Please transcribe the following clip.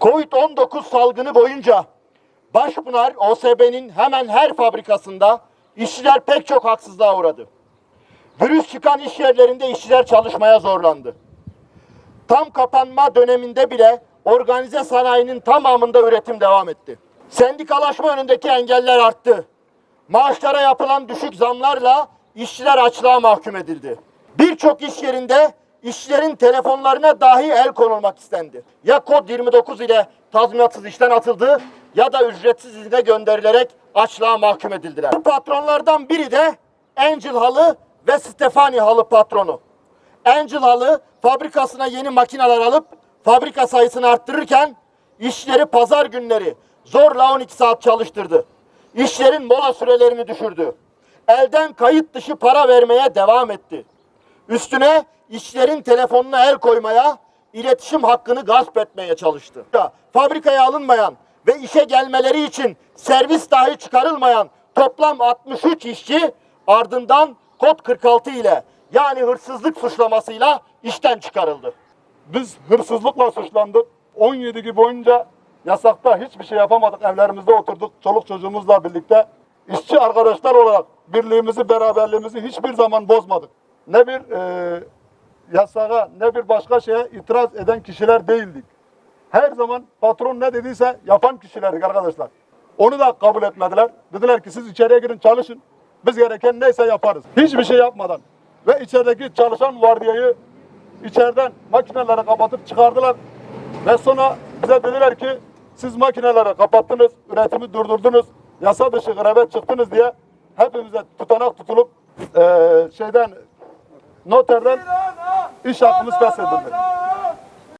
Covid-19 salgını boyunca Başpınar OSB'nin hemen her fabrikasında işçiler pek çok haksızlığa uğradı. Virüs çıkan iş yerlerinde işçiler çalışmaya zorlandı. Tam kapanma döneminde bile organize sanayinin tamamında üretim devam etti. Sendikalaşma önündeki engeller arttı. Maaşlara yapılan düşük zamlarla işçiler açlığa mahkum edildi. Birçok iş yerinde işçilerin telefonlarına dahi el konulmak istendi. Ya kod 29 ile tazminatsız işten atıldı ya da ücretsiz izne gönderilerek açlığa mahkum edildiler. Bu patronlardan biri de Angel Halı ve Stefani Halı patronu. Angel Halı fabrikasına yeni makineler alıp fabrika sayısını arttırırken işçileri pazar günleri zorla 12 saat çalıştırdı. İşlerin mola sürelerini düşürdü. Elden kayıt dışı para vermeye devam etti. Üstüne işçilerin telefonuna el koymaya, iletişim hakkını gasp etmeye çalıştı. Fabrikaya alınmayan ve işe gelmeleri için servis dahi çıkarılmayan toplam 63 işçi ardından kod 46 ile yani hırsızlık suçlamasıyla işten çıkarıldı. Biz hırsızlıkla suçlandık. 17 gün boyunca yasakta hiçbir şey yapamadık. Evlerimizde oturduk çoluk çocuğumuzla birlikte. İşçi arkadaşlar olarak birliğimizi, beraberliğimizi hiçbir zaman bozmadık. Ne bir e, yasağa ne bir başka şeye itiraz eden kişiler değildik. Her zaman patron ne dediyse yapan kişilerdik arkadaşlar. Onu da kabul etmediler. Dediler ki siz içeriye girin çalışın. Biz gereken neyse yaparız. Hiçbir şey yapmadan ve içerideki çalışan vardiyayı içeriden makineleri kapatıp çıkardılar. Ve sonra bize dediler ki siz makineleri kapattınız, üretimi durdurdunuz, yasa dışı greve çıktınız diye hepimize tutanak tutulup eee, şeyden noterden iş hakkımız feshedildi.